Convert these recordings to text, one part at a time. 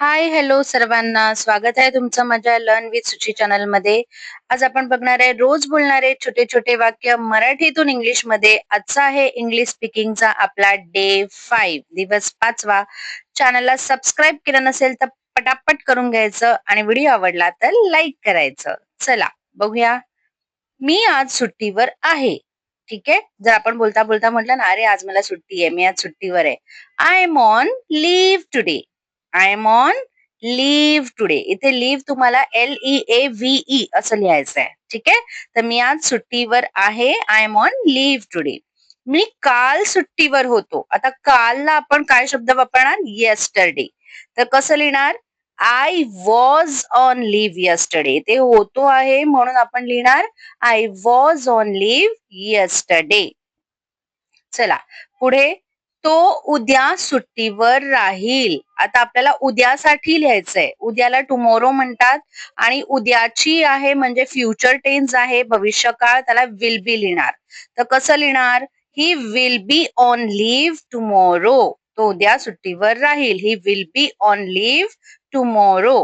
Hi hello सर्वांना. स्वागत आहे तुमचं माझ्या लर्न विथ सुची चॅनलमध्ये. आज आपण बघणार आहे रोज बोलणारे छोटे छोटे वाक्य मराठीतून इंग्लिशमध्ये. आजचा आहे इंग्लिश स्पीकिंगचा आपला डे फाईव्ह दिवस पाचवा. चॅनलला सबस्क्राईब केलं नसेल तर पटापट करून घ्यायचं आणि व्हिडिओ आवडला तर लाईक करायचं. चला बघूया. मी आज सुट्टीवर आहे. ठीक आहे? जर आपण बोलता बोलता म्हटलं ना अरे आज मला सुट्टी आहे. मी आज सुट्टीवर आहे. I am on leave today I am on leave today इथे लिव्ह तुम्हाला L E A V E असं लिहायचं आहे ठीक आहे? तर मी आज सुट्टीवर आहे. I am on leave today मी काल सुट्टीवर होतो. आता कालला आपण काय शब्द वापरणार? येस्टरडे तर कसं लिहिणार? I was on leave yesterday ते होतो आहे म्हणून आपण लिहिणार I was on leave yesterday चला. पुढे तो उद्या सुट्टीवर राहील. आता आपल्याला उद्यासाठी लिहायचंय. उद्याला टुमोरो म्हणतात आणि उद्याची आहे म्हणजे फ्युचर टेन्स आहे. भविष्यकाळ त्याला विल बी लिहिणार. तर कसं लिहिणार? He will be on leave tomorrow तो उद्या सुट्टीवर राहील. He will be on leave tomorrow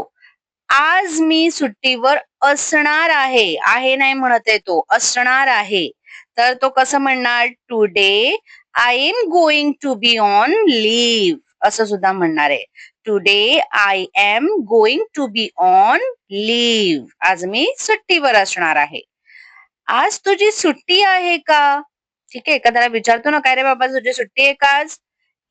आज मी सुट्टीवर असणार आहे. आहे नाही म्हणत आहे तो. असणार आहे. तर तो कसं म्हणणार? Today I am going to be on leave असं सुद्धा म्हणणार. आहे today I am going to be on leave आज मी सुट्टीवर असणार आहे. आज तुझी सुट्टी आहे का? ठीक आहे एखाद्याला विचारतो ना काय रे बाबा तुझी सुट्टी आहे का आज?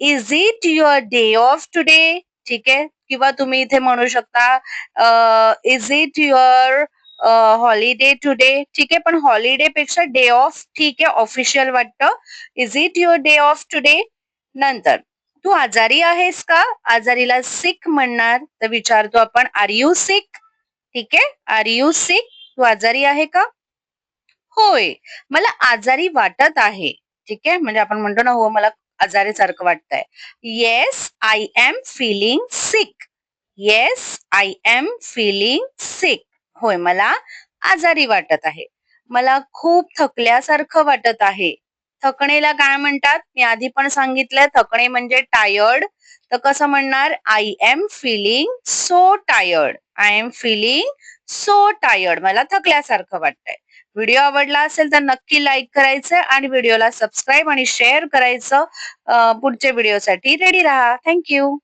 Is it your day off today ठीक आहे किंवा तुम्ही इथे म्हणू शकता is it your holiday today ठीक आहे पण हॉलिडे पेक्षा डे ऑफ़ ठीक आहे ऑफिशियल वाटतं. Is it your day off today नंतर. तू आजारी आहेस का? आजारीला सिक म्हणणार. तर विचारतो आपण आर यू सिक ठीक आहे? आर यू सिक तू आजारी आहे का? होय. मला आजारी वाटत आहे. ठीक आहे? म्हणजे आपण म्हणतो ना, हो, मला आजारी सारखं वाटतंय. Yes I am feeling sick yes I am feeling sick होय मला आजारी वाटत आहे. मला खूप थकल्यासारखं वाटत आहे. थकणेला काय म्हणतात? मी आधी पण सांगितलंय थकणे म्हणजे टायर्ड तर कसं म्हणणार? I am feeling so tired I am feeling so tired मला थकल्यासारखं वाटतंय. व्हिडिओ आवडला असेल तर नक्की लाईक करायचं आणि व्हिडिओला सबस्क्राईब आणि शेअर करायचं. पुढच्या व्हिडिओसाठी रेडी राहा. थँक्यू